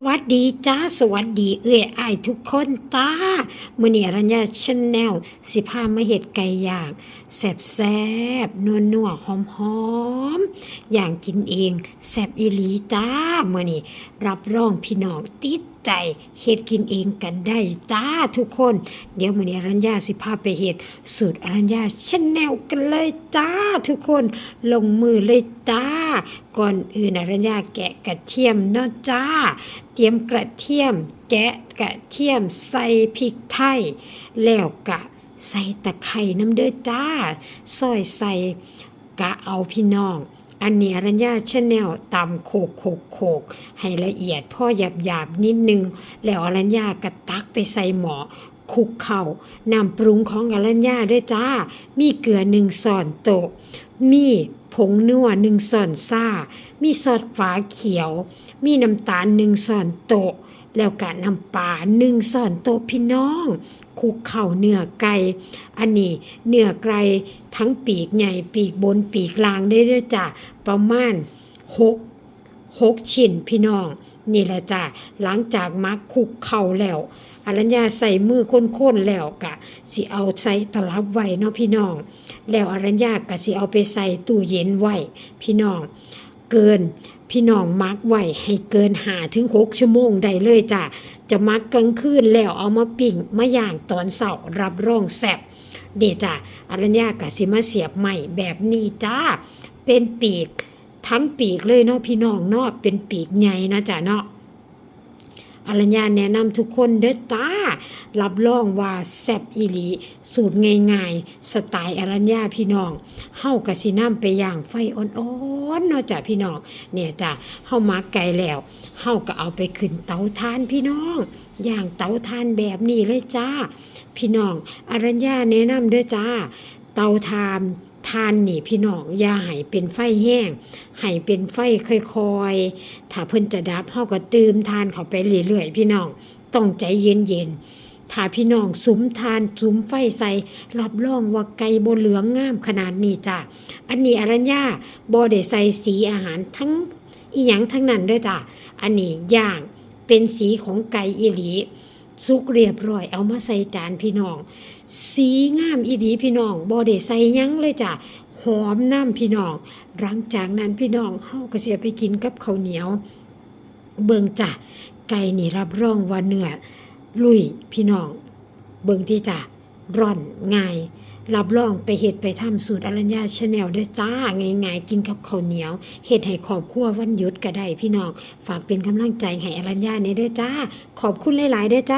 สวัสดีจ้าสวัสดีเอ้ยอายทุกคนจ้ามือนี้อรัญญาชแนลสิพามาเห็ดไก่ย่างแซ่บนัวนัวหอมหอมอย่างกินเองแซบอีหลีจ้ามือนี่รับรองพี่น้องติดใจเฮ็ดกินเองกันได้จ้าทุกคน เดี๋ยวมื้อนี้อรัญญาสิพาไปเฮ็ดสูตรอรัญญาชแนลกันเลยจ้าทุกคน ลงมือเลยจ้า ก่อนอื่นอรัญญาแกะกระเทียมเนาะจ้า เตรียมกระเทียม แกะกระเทียมใส่พริกไทยแล้วกะใส่ตะไคร่น้ำเด้อจ้าซอยใส่กะเอาพี่น้อง อันเนี้อรัญญาชาแนลตำโขกโขกโขกให้ละเอียดพ่อหยาบหยาบนิดนึง แล้วอรัญญากระตักไปใส่หมอ คลุกเข่านำปรุงของอรัญญาด้วยจ้า มีเกลือหนึ่งส่อนโตะมีผงนัวหนึ่งส่อนซ่า มีซอสฝาเขียว มีน้ำตาลหนึ่งส่อนโตะแล้วก็น้ำปลาหนึ่งส่อนโตะพี่น้องคลุกเข่าเนื้อไก่อันนี้เนื้อไก่ทั้งปีกใหญ่ปีกบนปีกล่างได้ด้วยจ้ะประมาณหก หกชิ้นพี่น้อง นี่แหละจ้ะหลังจากมักคุกเข่าแล้วอรัญญาใส่มือค้นๆแล้วกะสิเอาใส่ตลับไว้เนาะพี่น้อง แล้วอรัญญาก็สิเอาไปใส่ตู้เย็นไว้พี่น้อง เกินพี่น้องมักไว้ให้เกินหาถึงหกชั่วโมงได้เลยจ้ะจะมักกลางคืนแล้วเอามาปิ้งมาย่างตอนเสาร์รับรองแซ่บเดจ้ะอรัญญากะสิมาเสียบใหม่แบบนี้จ้าเป็นปีก ทั้งปีกเลยเนาะพี่น้องเนาะเป็นปีกใหญ่นะจ้ะเนาะอรัญญาแนะนำทุกคนเด้อจ้า รับรองว่าแซ่บอีหลี สูตรง่ายๆ สไตล์อรัญญาพี่น้องเฮากะสินำไปย่างไฟอ่อนๆเนาะจ้ะพี่น้องเนี่ยจ้ะเฮามักไก่แล้วเฮาก็เอาไปขึ้นเตาถ่านพี่น้องย่างเตาถ่านแบบนี้เลยจ้า พี่น้องอรัญญาแนะนำเด้อจ้า เตาถ่าน ทานนี่พี่น้องอย่าให้เป็นไฟแห้งให้เป็นไฟค่อยๆ ถ้าเพิ่นจะดับเฮาก็ตืมทานเข้าไปเรื่อยๆพี่น้องต้องใจเย็นๆถ้าพี่น้องสุมทานสุมไฟใส่รับรองว่าไก่บ่เหลืองงามขนาดนี้จ้ะอันนี้อรัญญาบ่ได้ใส่สีอาหารทั้งอีหยังทั้งนั้นเด้อจ้ะอันนี้ย่างเป็นสีของไก่อีหลี สุกเรียบร้อย เอามาใส่จานพี่น้อง สีงามอีดีพี่น้องบ่ได้ใส่ยังเลยจ้ะหอมน้ำพี่น้อง หลังจากนั้นพี่น้องเฮาก็สิเอาไปกินกับข้าวเหนียว เบิ่งจ้ะไก่นี่รับรองว่าเนื้อลุยพี่น้อง เบิ่งที่จ้ะร่อนง่ายรับรองไปเฮ็ดไปทำสูตรอรัญญาชาแนลได้จ้าง่ายๆกินกับข้าวเหนียวเฮ็ดให้ครอบครัววันหยุดก็ได้พี่น้อง ฝากเป็นกำลังใจให้อรัญญาเนี่ยเด้จ้า ขอบคุณหลายๆเด้จ้า